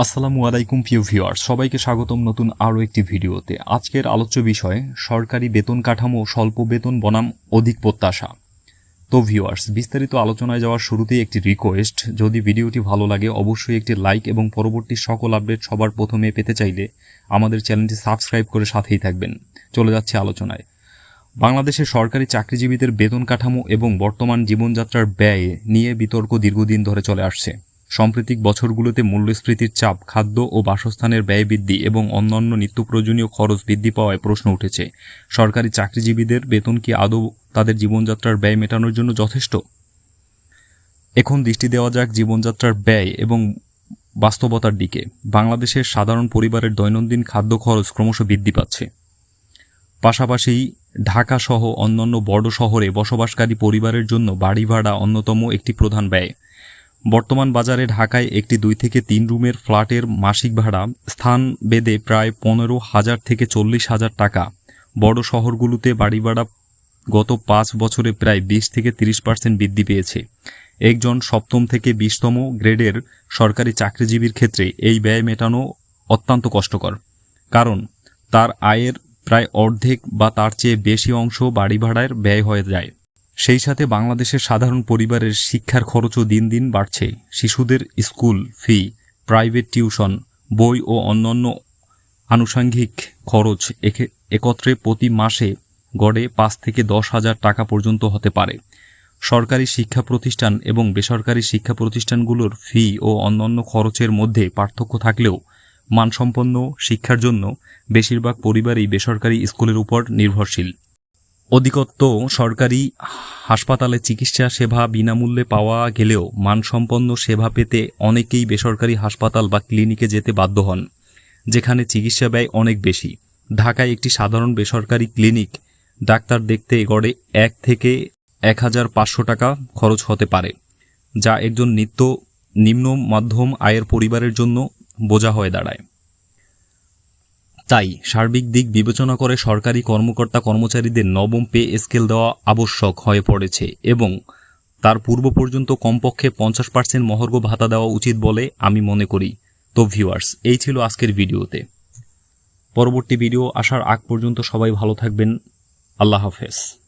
আসসালামু আলাইকুম, প্রিয় ভিউয়ার সবাইকে স্বাগতম নতুন আরও একটি ভিডিওতে। আজকের আলোচ্য বিষয়, সরকারি বেতন কাঠামো, স্বল্প বেতন, বনাম, অধিক প্রত্যাশা। তো ভিউয়ার্স, বিস্তারিত আলোচনায় যাওয়ার শুরুতেই একটি রিকোয়েস্ট যদি ভিডিওটি ভালো লাগে, অবশ্যই একটি লাইক এবং পরবর্তী সকল আপডেট সবার প্রথমে পেতে চাইলে আমাদের চ্যানেলটি সাবস্ক্রাইব করে সাথেই থাকবেন। চলে যাচ্ছে আলোচনায়। বাংলাদেশের সরকারি চাকরিজীবীদের বেতন কাঠামো এবং বর্তমান জীবনযাত্রার ব্যয় নিয়ে বিতর্ক দীর্ঘদিন ধরে চলে আসছে। সাম্প্রতিক বছরগুলোতে মূল্যস্ফীতির চাপ, খাদ্য ও বাসস্থানের ব্যয় বৃদ্ধি এবং অন্যান্য নিত্য প্রয়োজনীয় খরচ বৃদ্ধি পাওয়ায় প্রশ্ন উঠেছে। সরকারি চাকরিজীবীদের বেতন কি আদৌ তাদের জীবনযাত্রার ব্যয় মেটানোর জন্য যথেষ্ট? এখন দৃষ্টি দেওয়া যাক জীবনযাত্রার ব্যয় এবং বাস্তবতার দিকে। বাংলাদেশের সাধারণ পরিবারের দৈনন্দিন খাদ্য খরচ ক্রমশ বৃদ্ধি পাচ্ছে। পাশাপাশি ঢাকা সহ অন্যান্য বড় শহরে বসবাসকারী পরিবারের জন্য বাড়ি ভাড়া অন্যতম একটি প্রধান ব্যয়। বর্তমান বাজারে ঢাকায় একটি দুই থেকে তিন রুমের ফ্ল্যাটের মাসিক ভাড়া স্থান বেদে প্রায় পনেরো হাজার থেকে চল্লিশ হাজার টাকা। বড় শহরগুলোতে বাড়ি ভাড়া গত পাঁচ বছরে প্রায় বিশ থেকে তিরিশ পার্সেন্ট বৃদ্ধি পেয়েছে। একজন সপ্তম থেকে বিশতম গ্রেডের সরকারি চাকরিজীবীর ক্ষেত্রে এই ব্যয় মেটানো অত্যন্ত কষ্টকর। কারণ তার আয়ের প্রায় অর্ধেক বা তার চেয়ে বেশি অংশ বাড়ি ভাড়ার ব্যয় হয়ে যায়। সেই সাথে বাংলাদেশের সাধারণ পরিবারের শিক্ষার খরচও দিন দিন বাড়ছে। শিশুদের স্কুল, ফি, প্রাইভেট টিউশন, বই ও অন্যান্য আনুষাঙ্গিক খরচ একে- একত্রে প্রতি মাসে গড়ে পাঁচ থেকে দশ হাজার টাকা পর্যন্ত হতে পারে। সরকারি শিক্ষা প্রতিষ্ঠান এবং বেসরকারি শিক্ষা প্রতিষ্ঠানগুলোর ফি ও অন্যান্য খরচের মধ্যে পার্থক্য থাকলেও মানসম্পন্ন শিক্ষার জন্য বেশিরভাগ পরিবারই বেসরকারি স্কুলের উপর নির্ভরশীল। অধিকত্ব সরকারি হাসপাতালে চিকিৎসা সেবা বিনামূল্যে পাওয়া গেলেও মানসম্পন্ন সেবা পেতে অনেকেই বেসরকারি হাসপাতাল বা ক্লিনিকে যেতে বাধ্য হন, যেখানে চিকিৎসা ব্যয় অনেক বেশি। ঢাকায় একটি সাধারণ বেসরকারি ক্লিনিক ডাক্তার দেখতে গড়ে এক থেকে এক হাজার পাঁচশো টাকা খরচ হতে পারে, যা একজন নিত্য নিম্ন মাধ্যম আয়ের পরিবারের জন্য বোঝা হয়ে দাঁড়ায়। তাই সার্বিক দিক বিবেচনা করে সরকারি কর্মকর্তা কর্মচারীদের নবম পে স্কেল দেওয়া আবশ্যক হয়ে পড়েছে এবং তার পূর্ব পর্যন্ত কমপক্ষে পঞ্চাশ পার্সেন্ট মহর্ঘ ভাতা দেওয়া উচিত বলে আমি মনে করি। তো ভিউয়ার্স, এই ছিল আজকের ভিডিওতে। পরবর্তী ভিডিও আসার আগ পর্যন্ত সবাই ভালো থাকবেন। আল্লাহ হাফেজ।